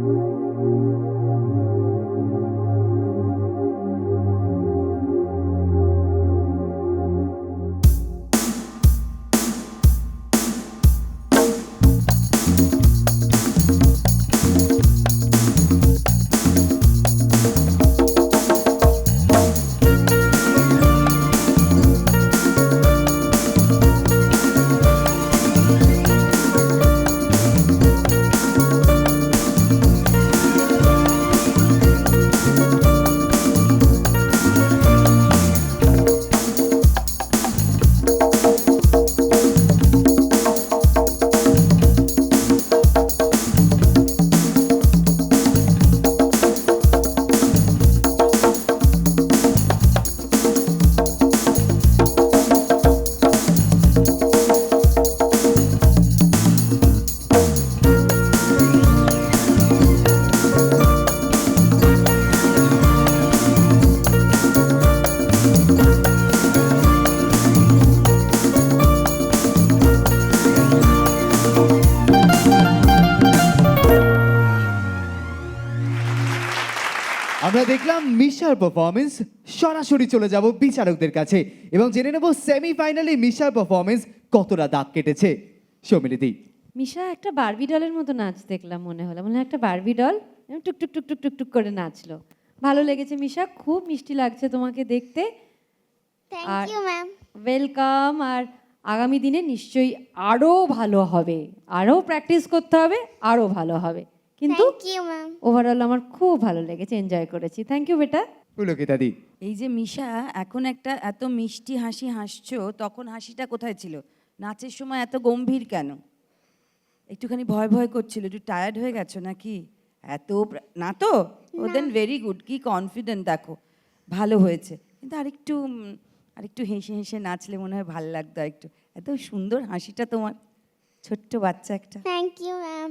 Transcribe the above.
Música আমরা দেখলাম মিশার পারফরমেন্স সরাসরি চলে যাব বিচারকদের কাছে এবং জেনে নেব সেমিফাইনালে মিশার পারফরমেন্স কতটা দাগ কেটেছে। সৌমিলিদি। মিশা একটা বারবি ডলের মতো নাচ দেখলাম মনে হলো। মনে হয় একটা বারবি ডল টুক টুক টুক টুক টুক টুক করে নাচলো। ভালো লেগেছে মিশা খুব মিষ্টি লাগছে তোমাকে দেখতে। থ্যাংক আর- ইউ ম্যাম ওয়েলকাম আর আগামী দিনে নিশ্চয়ই আরও ভালো হবে। আরও প্র্যাকটিস করতে হবে আরও ভালো হবে। কিন্তু থ্যাংক ইউ ম্যাম ওভারঅল আমার খুব ভালো লেগেছে এনজয় করেছি। থ্যাংক ইউ বেটা। পুলকিতাদি এই যে মিশা এখন একটা এত মিষ্টি হাসি হাসছো তখন হাসিটা কোথায় ছিল? নাচের সময় এত গম্ভীর কেন? একটুখানি ভয় ভয় করছিল একটু টায়ার্ড হয়ে গেছো নাকি? এত না তো? ও দেন ভেরি গুড কি কনফিডেন্ট দেখো। ভালো হয়েছে। কিন্তু আরেকটু আরেকটু হেসে হেসে নাচলে মনে হয় ভালো লাগতো একটু এত সুন্দর হাসিটা তোমার ছোট্ট বাচ্চা একটা। Thank you ma'am